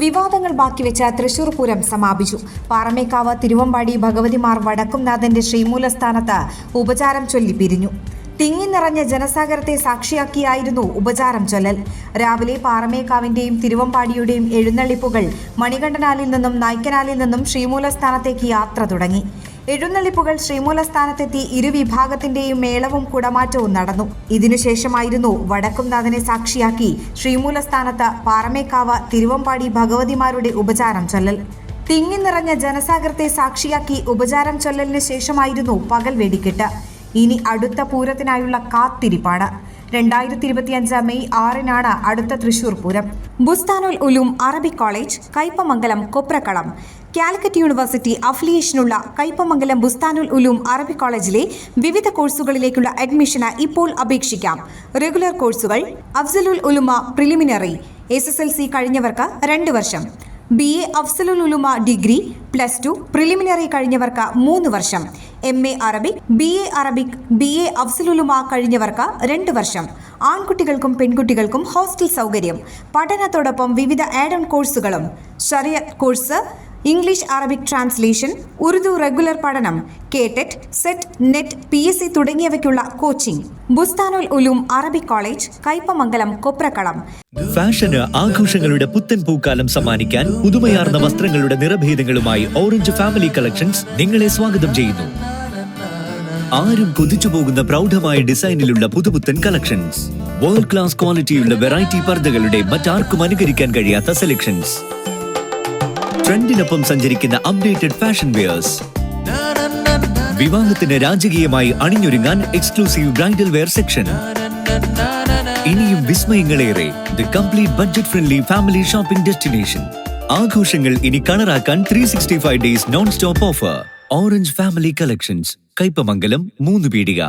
വിവാദങ്ങൾ ബാക്കിവെച്ച തൃശൂർ പൂരം സമാപിച്ചു. പാറമേക്കാവ് തിരുവമ്പാടി ഭഗവതിമാർ വടക്കുംനാഥന്റെ ശ്രീമൂലസ്ഥാനത്ത് ഉപചാരം ചൊല്ലി പിരിഞ്ഞു. തിങ്ങി നിറഞ്ഞ ജനസാഗരത്തെ സാക്ഷിയാക്കിയായിരുന്നു ഉപചാരം ചൊല്ലൽ. രാവിലെ പാറമേക്കാവിന്റെയും തിരുവമ്പാടിയുടെയും എഴുന്നള്ളിപ്പുകൾ മണികണ്ഠനാലിൽ നിന്നും നായ്ക്കനാലിൽ നിന്നും ശ്രീമൂലസ്ഥാനത്തേക്ക് യാത്ര തുടങ്ങി. എഴുന്നള്ളിപ്പുകൾ ശ്രീമൂലസ്ഥാനത്തെത്തി ഇരുവിഭാഗത്തിന്റെയും മേളവും കുടമാറ്റവും നടന്നു. ഇതിനുശേഷമായിരുന്നു വടക്കുംനാഥനെ സാക്ഷിയാക്കി ശ്രീമൂലസ്ഥാനത്ത് പാറമേക്കാവ് തിരുവമ്പാടി ഭഗവതിമാരുടെ ഉപചാരം ചൊല്ലൽ. തിങ്ങി നിറഞ്ഞ ജനസാഗരത്തെ സാക്ഷിയാക്കി ഉപചാരം ചൊല്ലലിന് ശേഷമായിരുന്നു പകൽ വെടിക്കെട്ട്. ഇനി അടുത്ത പൂരത്തിനായുള്ള കാത്തിരിപ്പാണ്. രണ്ടായിരത്തി ഇരുപത്തിയഞ്ച് മെയ് ആറിനാണ് അടുത്ത Thrissur Pooram. Bustanul Uloom Arabic college Kaipamangalam Koprakkalam. Calicut university അഫിലിയേഷനുള്ള Kaipamangalam Bustanul Uloom Arabic കോളേജിലെ വിവിധ കോഴ്സുകളിലേക്കുള്ള അഡ്മിഷന് ഇപ്പോൾ അപേക്ഷിക്കാം. റെഗുലർ കോഴ്സുകൾ Afzalul Ulama preliminary S S L C കഴിഞ്ഞവർക്ക് രണ്ട് വർഷം. B A Afzalul Ulama degree plus two preliminary കഴിഞ്ഞവർക്ക് മൂന്ന് വർഷം. M A Arabic B A Arabic B A Afzalululama കഴിഞ്ഞവർക്ക് രണ്ട് വർഷം. ആൺകുട്ടികൾക്കും പെൺകുട്ടികൾക്കും ഹോസ്റ്റൽ സൗകര്യം. പഠനത്തോടൊപ്പം വിവിധ ആഡ് ഓൺ കോഴ്സുകളും ഷറിയ course English Arabic translation Urdu regular പഠനം KTET SET NET P S C തുടങ്ങിയവയ്ക്കുള്ള coaching. Bustanul Uloom Arabic college Kaipamangalam Koprakkalam. ഫാഷന് ആഘോഷങ്ങളുടെ പുത്തൻ പൂക്കാലം സമ്മാനിക്കാൻ പുതുമയാർന്ന വസ്ത്രങ്ങളുടെ നിറഭേദങ്ങളുമായി ഓറഞ്ച് ഫാമിലി കളക്ഷൻസ് നിങ്ങളെ സ്വാഗതം ചെയ്യുന്നു. ആരും കൊതിച്ചു പോകുന്ന പ്രൗഢമായ ഡിസൈനിലുള്ള പുതുപുത്തൻ കളക്ഷൻസ്. വേൾഡ് ക്ലാസ് ക്വാളിറ്റിയുള്ള വെറൈറ്റി പർദ്ദകളുടെ മറ്റാർക്കും അനുകരിക്കാൻ കഴിയാത്ത സെലക്ഷൻസ് ട്രെൻഡിനൊപ്പം സഞ്ചരിക്കുന്ന അപ്ഡേറ്റഡ് ഫാഷൻ വെയേഴ്സ് വിവാഹത്തിന് രാജകീയമായി അണിഞ്ഞൊരുങ്ങാൻ എക്സ്ക്ലൂസീവ് ബ്രൈഡൽ വെയർ സെക്ഷൻ ഇനിയും വിസ്മയങ്ങളേറെ the complete budget friendly family shopping destination ആഘോഷങ്ങൾ ഇനി കളറാക്കാൻ three sixty five days non stop offer orange family collections Kaipamangalam മൂന്ന് പീടിക.